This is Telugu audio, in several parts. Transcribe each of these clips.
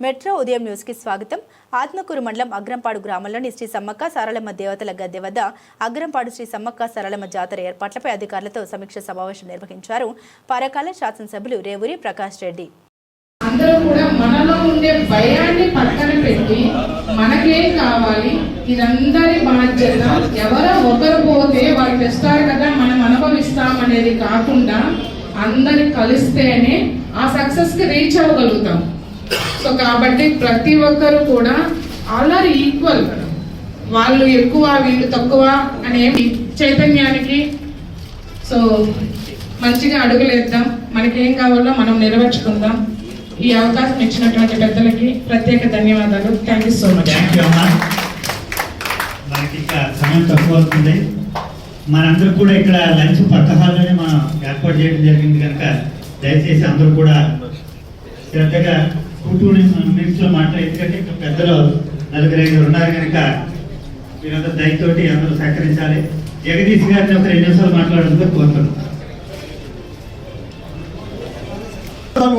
మెట్రో ఉదయం న్యూస్కి స్వాగతం. ఆత్మకూరు మండలం అగ్రంపాడు గ్రామంలోని శ్రీ సమ్మక్క సారలమ్మ దేవతల గద్దె వద్ద అగ్రంపాడు శ్రీ సమ్మక్క సారలమ్మ జాతర ఏర్పాట్లపై అధికారులతో సమీక్ష సమావేశం నిర్వహించారు. పరకాల శాసనసభ్యులు రేవూరి ప్రకాష్ రెడ్డి. అందరూ కూడా మనలో ఉండే భయాన్ని పక్కన పెట్టి మనకేం కావాలి? ఇదందరి బాధ్యత. ఎవరో ఒకరు పోతే వాళ్ళు తెస్తారు కదా మనం అనుభవిస్తాం అనేది కాకుండా అందరు కలిస్తేనే ఆ సక్సెస్కి రీచ్ అవ్వగలుగుతాం. సో కాబట్టి ప్రతి ఒక్కరు కూడా ఆల్ ఈక్వల్ వాళ్ళు ఎక్కువ వీళ్ళు తక్కువ అనేవి చైతన్యానికి సో మంచిగా అడుగులేద్దాం. మనకేం కావాలో మనం నెరవేర్చుకుందాం. ఈ అవకాశం ఇచ్చినటువంటి పెద్దలకి ప్రత్యేక ధన్యవాదాలు. థ్యాంక్ యూ సో మచ్ మనకి ఇంకా సమయం తక్కువ అవుతుంది. మనందరూ కూడా ఇక్కడ లంచ్ పక్క హాల్లోనే మనం ఏర్పాటు చేయడం జరిగింది కనుక దయచేసి అందరూ కూడా శ్రద్ధగా టూ టూ మాట్లాడి ఎందుకంటే ఇక్కడ పెద్దలు నలుగురు ఐదు ఉన్నారు కనుక మీరందరూ దయతోటి అందరూ సహకరించాలి. జగదీష్ గారిని ఒక రెండు నిమిషాలు మాట్లాడుతూ కోరుతున్నాను.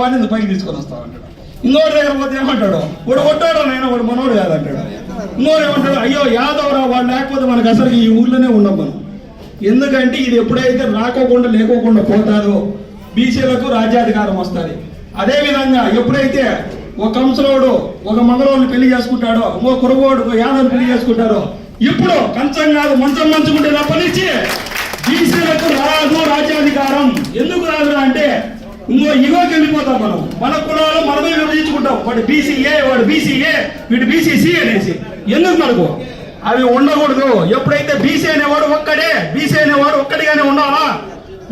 వాడిని పైకి తీసుకొని వస్తా అంటాడు. ఇంకోటి దగ్గర పోతే ఏమంటాడు? వాడు కొట్టాడు నేను వాడు మనోడు కాదంటాడు. ఇంకోటి ఏమంటాడు? అయ్యో యాదవరా వాడు లేకపోతే మనకు అసలు ఈ ఊర్లోనే ఉండం మనం. ఎందుకంటే ఇది ఎప్పుడైతే రాకోకుండా లేకోకుండా పోతారో బీసీలకు రాజ్యాధికారం వస్తుంది. అదే విధంగా ఎప్పుడైతే ఒక కంసలోడు ఒక మంగళవాడిని పెళ్ళి చేసుకుంటాడో ఇంకో కురవాడు ఒక యాదవ్ పెళ్ళి చేసుకుంటాడు ఇప్పుడు కంచం కాదు మంచం మంచుకుంటే తప్పనిచ్చి బీసీలకు రాదు రాజ్యాధికారం. ఎందుకు రాదు అంటే ఇంకో ఇగోకి వెళ్ళిపోతాం మనం. మన కులాలు మనమే విభజించుకుంటాం వాడు బీసీఏ వాడు బీసీఏ వీడు బీసీసీ అనేసి. ఎందుకు మనకు? అవి ఉండకూడదు. ఎప్పుడైతే బీసీ అనేవాడు ఒక్కడే బీసీ అనేవాడు ఒక్కడిగానే ఉండాలా?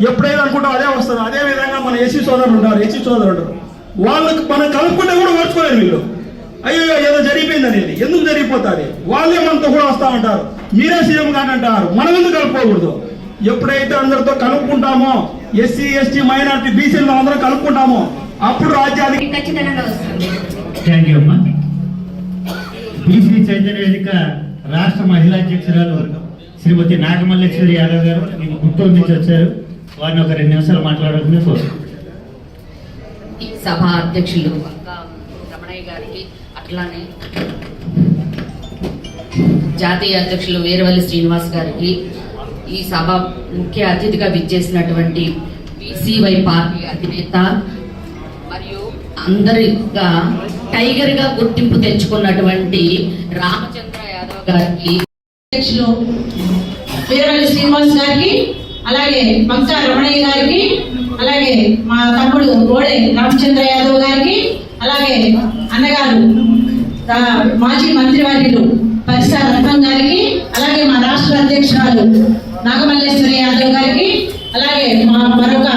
ఎప్పుడైతే అనుకుంటాం అదే వస్తుంది. అదే విధంగా మన ఎస్సీ సోదరుడు ఉంటారు ఎస్సీ సోదరుడు. వాళ్ళకి మనం కలుపుకుంటే కూడా ఓర్చుకోలేదు వీళ్ళు. అయ్యో ఏదో జరిగిపోయింది అనేది. ఎందుకు జరిగిపోతుంది? వాళ్ళే మనతో కూడా వస్తా ఉంటారు మీరే సీఎం కానీ అంటారు. మనం ఎందుకు కలుపుకోకూడదు? ఎప్పుడైతే అందరితో కలుపుకుంటామో ఎస్సీ ఎస్టీ మైనార్టీ బీసీలో అందరం కలుపుకుంటామో అప్పుడు రాజ్యానికి ఖచ్చితంగా వస్తుంది. థ్యాంక్ యూ అమ్మా. బీసీ చైతన్య వేదిక రాష్ట్ర మహిళా అధ్యక్షురాలు శ్రీమతి నాగమల్లేశ్వరి యాదవ్ గారు మీకు గుంటూరు నుంచి వచ్చారు. వారిని ఒక రెండు నిమిషాలు మాట్లాడాలని కోరుతున్నాను సభ అధ్యక్షులు రమణయ్య గారికి అట్లానే జాతీయ అధ్యక్షులు వీరవల్లి శ్రీనివాస్ గారికి ఈ సభ ముఖ్య అతిథిగా విచ్చేసినటువంటి సివై పార్టీ అధినేత మరియు అందరిగా టైగర్గా గుర్తింపు తెచ్చుకున్నటువంటి రామచంద్ర యాదవ్ గారికి అధ్యక్షులు వీరవల్లి శ్రీనివాస్ గారికి అలాగే భక్త రమణయ్య గారికి అలాగే మా తమ్ముడు గోడే రామచంద్ర యాదవ్ గారికి అలాగే అన్నగారు మాజీ మంత్రివర్యులు పరిసర రత్నం గారికి అలాగే మా రాష్ట్ర అధ్యక్షురాలు నాగమల్లేశ్వరి యాదవ్ గారికి అలాగే మా మరొక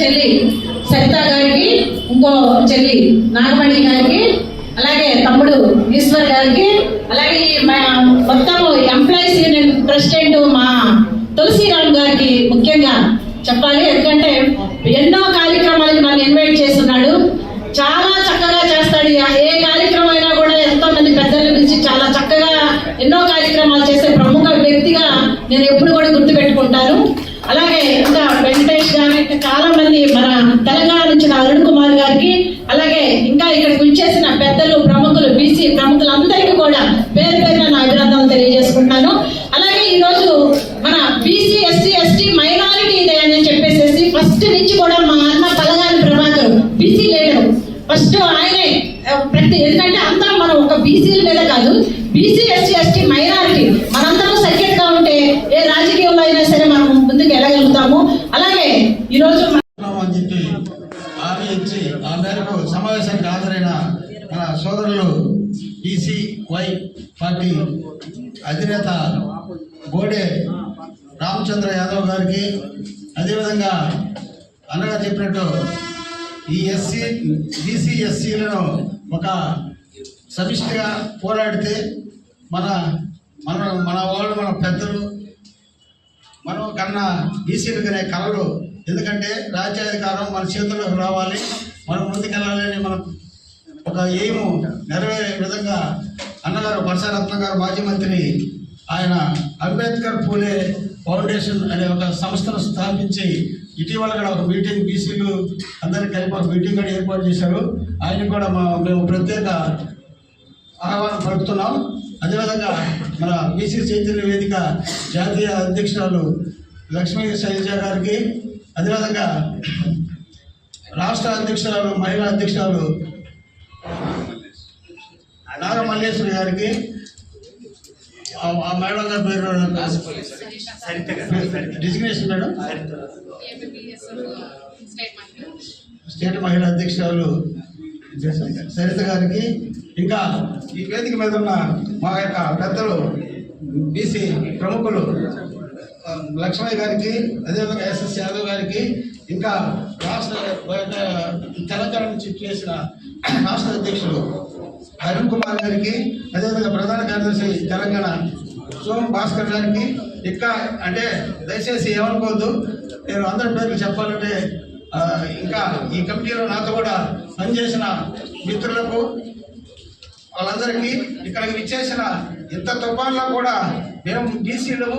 చెల్లి సరిత గారికి ఇంకో చెల్లి నాగమణి గారికి అలాగే తమ్ముడు ఈశ్వర్ గారికి అలాగే మా మొత్తము ఎంప్లాయీస్ యూనియన్ ప్రెసిడెంట్ మా తులసిరామ్ గారికి ముఖ్యంగా చెప్పాలి. ఎందుకంటే ఎన్నో కార్యక్రమాలకు నన్ను ఇన్వైట్ చేస్తున్నాడు. చాలా చక్కగా చేస్తాడు. ఏ కార్యక్రమం అయినా కూడా ఎంతో మంది పెద్దల నుంచి చాలా చక్కగా ఎన్నో కార్యక్రమాలు చేసే ప్రముఖ వ్యక్తిగా నేను ఎప్పుడు కూడా గుర్తుపెట్టుకుంటాను. అలాగే ఇంకా వెంకటేష్ గారు చాలా మంది మన తెలంగాణ నుంచి నా అరుణ్ కుమార్ గారికి అలాగే ఇంకా ఇక్కడికి వచ్చేసిన పెద్దలు ప్రముఖులు బీసీ ప్రముఖులందరికీ కూడా పేరు పేరున నా అభినందనలు తెలియజేసుకుంటున్నాను అలాగే ఈ రోజు మన BC SC ST minority day అని చెప్పేసి ఫస్ట్ నుంచి కూడా మా అన్న Palagani Prabhakar BC leader first ఆయనే ప్రతి ఎందుకంటే అందరం మనం ఒక బీసీల మీద కాదు బీసీ ఎస్సీ ఎస్టీ మైనారిటీ మనందరం సఖ్యత గా ఉంటే ఏ రాజకీయంలో అయినా సరే మనం ముందుకు వెళ్ళగలుగుతాము. అలాగే ఈ రోజు మన అని చెప్పి హామీ ఇచ్చి ఆ మేరకు సమావేశానికి హాజరైన మన సోదరులు ఈసీవై పార్టీ అధినేత గోడే రామచంద్ర యాదవ్ గారికి అదేవిధంగా అన్నగా చెప్పినట్టు ఈ ఎస్సీ బీసీ ఎస్సీలను ఒక సమిష్టిగా పోరాడితే మన మన మన వాళ్ళు మన పెద్దలు మనం కన్నా బీసీలకనే కలలు ఎందుకంటే రాజ్యాధికారం మన చేతుల్లోకి రావాలి మనం ముందుకెళ్ళాలని మనం ఒక ఎయిమ్ నెరవేరే విధంగా అన్నగారు పరసారత్న గారు మాజీ మంత్రి ఆయన అంబేద్కర్ పూలే ఫౌండేషన్ అనే ఒక సంస్థను స్థాపించి ఇటీవల కూడా ఒక మీటింగ్ బీసీలు అందరికీ కలిపి ఒక మీటింగ్ కూడా ఏర్పాటు చేశారు. ఆయన కూడా మా- మేము ప్రత్యేక ఆహ్వానం పలుకుతున్నాం. అదేవిధంగా మన బీసీ చైతన్య వేదిక జాతీయ అధ్యక్షురాలు లక్ష్మీ శైలజ గారికి అదేవిధంగా రాష్ట్ర అధ్యక్షురాలు మహిళా అధ్యక్షురాలు నాగమల్లేశ్వరి గారికి ఆ- ఆ మేడం గారి పేరు సరిత. Designation madam? స్టేట్ మహిళా. అధ్యక్షురాలు సరిత గారికి ఇంకా ఈ వేదిక మీద ఉన్న మా యొక్క పెద్దలు బీసీ ప్రముఖులు లక్ష్మయ్య గారికి అదేవిధంగా ఎస్ఎస్ యాదవ్ గారికి ఇంకా రాష్ట్ర తెలంగాణ నుంచి చేసిన రాష్ట్ర అధ్యక్షులు అరుణ్ కుమార్ గారికి అదేవిధంగా ప్రధాన కార్యదర్శి తెలంగాణ సోమ్ భాస్కర్ గారికి ఇంకా అంటే దయచేసి ఏమనుకోవద్దు. నేను అందరి పేర్లు చెప్పాలంటే ఇంకా ఈ కమిటీలో నాతో కూడా పనిచేసిన మిత్రులకు వాళ్ళందరికీ ఇక్కడికి విచ్చేసిన ఇంత తుఫాన్లో కూడా మేము బీసీలు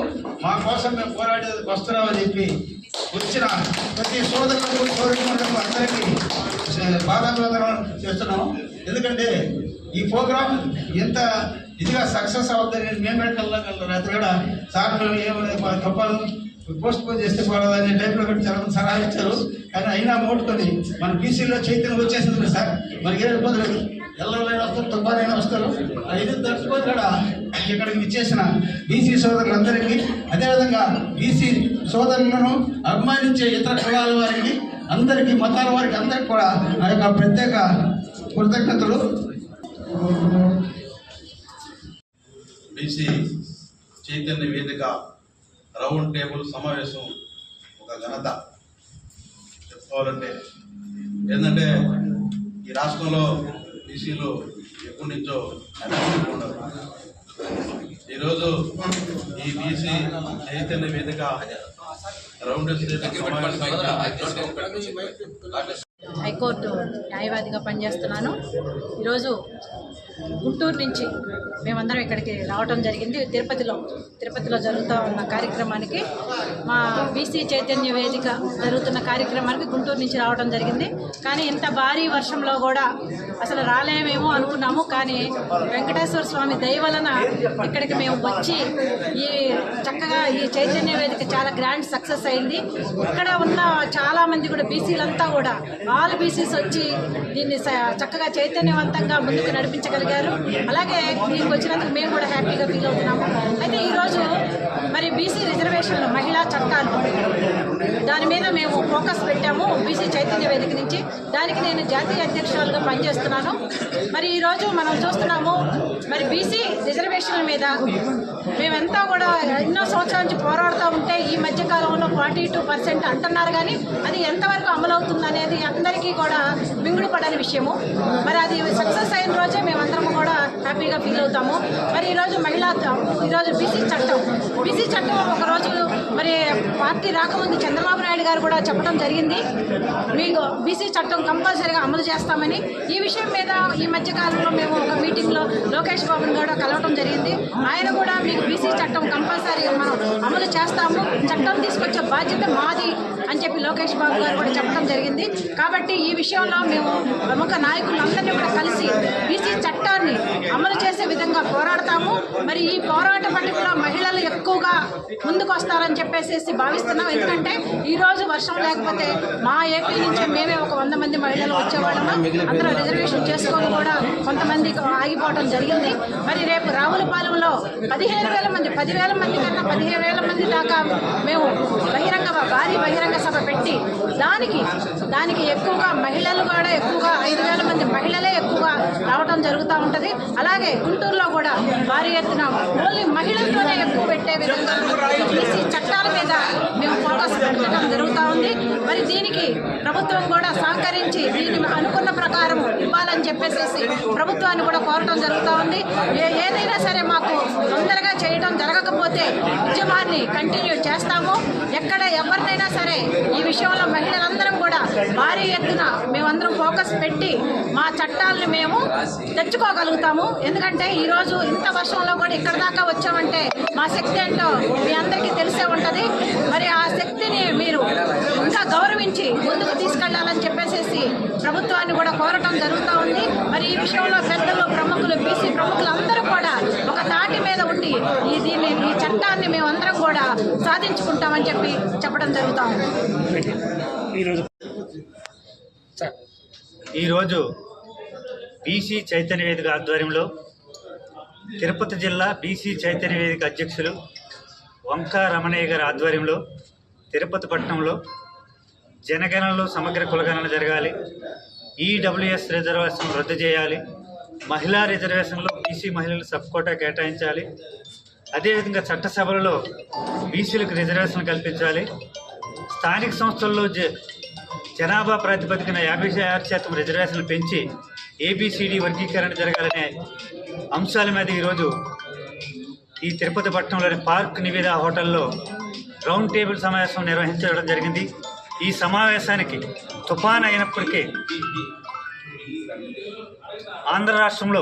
మా కోసం మేము పోరాడేందుకు వస్తున్నామని చెప్పి వచ్చిన ప్రతి సోదరులకు సోదరులకు అందరికీ బాధాభివందనం చేస్తున్నాం ఎందుకంటే ఈ ప్రోగ్రాం ఎంత ఇదిగా సక్సెస్ అవుతుందని మేము పెట్టగలం రాత్రి కూడా సార్ మేము ఏమైనా మా పోస్ట్ పోన్ చేస్తే పోరాదని టైంలో పెట్టి చాలా సలహా ఇచ్చారు. కానీ అయినా మోటుకొని మన బీసీలో చైతన్యం వచ్చేసింది సార్. మనకి ఏం ఇబ్బంది లేదు. ఎల్లరైనా వస్తారు తుబ్బాలైనా వస్తారు. ఇది తట్టుకొని కూడా ఇక్కడికి ఇచ్చేసిన బీసీ సోదరులందరికీ అదేవిధంగా బీసీ సోదరులను అభిమానించే ఇతర కులాల వారికి అందరికీ మతాల వారికి అందరికి కూడా నా యొక్క ప్రత్యేక కృతజ్ఞతలు. బీసీ చైతన్య వేదిక రౌండ్ టేబుల్ సమావేశం ఒక ఘనత చెప్పుకోవాలంటే. ఏంటంటే ఈ రాష్ట్రంలో బీసీలు ఎప్పటి నుంచో అభివృద్ధి ఈరోజు ఈ బీసీ చైతన్య వేదిక రౌండ్ హైకోర్టు న్యాయవాదిగా పనిచేస్తున్నాను. ఈరోజు గుంటూరు నుంచి మేమందరం ఇక్కడికి రావడం జరిగింది. తిరుపతిలో తిరుపతిలో జరుగుతూ ఉన్న కార్యక్రమానికి మా బీసీ చైతన్య వేదిక జరుగుతున్న కార్యక్రమానికి గుంటూరు నుంచి రావడం జరిగింది. కానీ ఇంత భారీ వర్షంలో కూడా అసలు రాలేమేమో అనుకున్నాము. కానీ వెంకటేశ్వర స్వామి దయ వలన ఇక్కడికి మేము వచ్చి ఈ చక్కగా ఈ చైతన్య వేదిక చాలా గ్రాండ్ సక్సెస్ అయింది. ఇక్కడ ఉన్న చాలామంది కూడా బీసీలంతా కూడా ఆల్ బీసీస్ వచ్చి దీన్ని చక్కగా చైతన్యవంతంగా ముందుకు నడిపించగలిగారు. అలాగే దీనికి వచ్చినందుకు మేము కూడా హ్యాపీగా ఫీల్ అవుతున్నాము. అయితే ఈరోజు మరి బీసీ రిజర్వేషన్లు మహిళా చట్టాలు దాని మీద మేము ఫోకస్ పెట్టాము బీసీ చైతన్య వేదిక నుంచి. దానికి నేను జాతీయ అధ్యక్షురాలుగా పనిచేస్తున్నాను. మరి ఈరోజు మనం చూస్తున్నాము మరి బీసీ రిజర్వేషన్ల మీద మేమంతా కూడా ఎన్నో సంవత్సరాల నుంచి పోరాడుతూ ఉంటే ఈ మధ్య కాలంలో ఫార్టీ టూ పర్సెంట్ అంటున్నారు కానీ అది ఎంతవరకు అమలు అనేది అందరికీ కూడా మింగుడు పడని విషయము. మరి అది సక్సెస్ అయిన రోజే హ్యాపీగా ఫీల్ అవుతాము. మరి ఈరోజు మహిళా ఈరోజు బీసీ చట్టం. బీసీ చట్టం ఒక రోజు మరి పార్టీ రాకముందు చంద్రబాబు నాయుడు గారు కూడా చెప్పడం జరిగింది. మీకు బీసీ చట్టం కంపల్సరీగా అమలు చేస్తామని. ఈ విషయం మీద ఈ మధ్యకాలంలో మేము ఒక మీటింగ్లో లోకేష్ బాబుని కూడా కలవటం జరిగింది. ఆయన కూడా మీకు బీసీ చట్టం కంపల్సరీగా మనం అమలు చేస్తాము. చట్టం తీసుకొచ్చే బాధ్యత మాది అని చెప్పి లోకేష్ బాబు గారు కూడా చెప్పడం జరిగింది. కాబట్టి ఈ విషయంలో మేము ప్రముఖ నాయకులందరినీ కూడా కలిసి బీసీ చట్టాన్ని అమలు చేసే విధంగా పోరాడతాము. మరి ఈ పోరాట పట్టికలో మహిళలు ఎక్కువగా ముందుకు వస్తారని చెప్పేసి భావిస్తున్నాం. ఎందుకంటే ఈ రోజు వర్షం లేకపోతే మా ఏపీ నుంచే మేమే ఒక వంద మంది మహిళలు వచ్చేవాళ్ళము. అందరూ రిజర్వేషన్ చేసుకొని కూడా కొంతమంది ఆగిపోవడం జరిగింది. మరి రేపు రావులపాలెంలో పదిహేను వేల మంది పదివేల మంది కన్నా పదిహేను వేల మంది దాకా మేము బహిరంగ భారీ బహిరంగ సభ పెట్టి దానికి దానికి ఎక్కువగా మహిళలు కూడా ఎక్కువగా ఐదు వేల మంది మహిళలే ఎక్కువగా రావడం జరుగుతూ ఉంటుంది. అలాగే గుంటూరులో కూడా భారీ ఎత్తున ఓన్లీ మహిళలతోనే ఎక్కువ పెట్టే విధంగా బీసీ చట్టాల మీద మేము ఫోకస్ పెట్టడం జరుగుతూ ఉంది. మరి దీనికి ప్రభుత్వం కూడా సహకరించి దీన్ని అనుకున్న ప్రకారం ఇవ్వాలని చెప్పేసి ప్రభుత్వాన్ని కూడా కోరటం జరుగుతూ ఉంది. ఏ- ఏదైనా సరే మాకు తొందరగా చేయడం జరగకపోతే ఉద్యమాన్ని కంటిన్యూ చేస్తాము. ఎక్కడ ఎవరినైనా సరే ఈ విషయంలో మహిళలందరం కూడా భారీ ఎత్తున మేమందరం ఫోకస్ పెట్టి మా చట్టాలను మేము తెచ్చుకోగలుగుతాము. ఎందుకంటే ఈరోజు ఇంత వర్షంలో కూడా ఇక్కడ దాకా వచ్చామంటే మా శక్తి ఏంటో మీ అందరికీ తెలిసే ఉంటుంది. మరి ఆ శక్తిని మీరు ఇంకా గౌరవించి ముందుకు తీసుకెళ్ళాలని చెప్పి చేసేసి ప్రభుత్వాన్ని కూడా కోరటం జరుగుతూ ఉంది. మరి ఈ విషయంలో పెద్దలు ప్రముఖులు బీసీ ప్రముఖులు అందరూ కూడా ఒక తాటి మీద ఉండి ఈ దీన్ని ఈ చట్టాన్ని మేమందరం కూడా సాధించుకుంటామని చెప్పి చెప్పడం జరుగుతూ ఉంది. ఈరోజు బీసీ చైతన్య వేదిక ఆధ్వర్యంలో తిరుపతి జిల్లా బీసీ చైతన్య వేదిక అధ్యక్షులు వంకా రమణయ్య గారి ఆధ్వర్యంలో తిరుపతి పట్టణంలో జనగణనలో సమగ్ర కులగణన జరగాలి. ఈడబ్ల్యూఎస్ రిజర్వేషన్ రద్దు చేయాలి. మహిళా రిజర్వేషన్లో బీసీ మహిళలు సబ్ కోటా కేటాయించాలి. అదేవిధంగా చట్టసభలలో బీసీలకు రిజర్వేషన్ కల్పించాలి. స్థానిక సంస్థల్లో జ జనాభా ప్రాతిపదికన యాభై ఆరు శాతం రిజర్వేషన్లు పెంచి ఏబిసిడి వర్గీకరణ జరగాలనే అంశాల మీద ఈరోజు ఈ తిరుపతి పట్టణంలోని పార్క్ నివేద హోటల్లో రౌండ్ టేబుల్ సమావేశం నిర్వహించడం జరిగింది. ఈ సమావేశానికి తుఫాన్ అయినప్పటికీ ఆంధ్ర రాష్ట్రంలో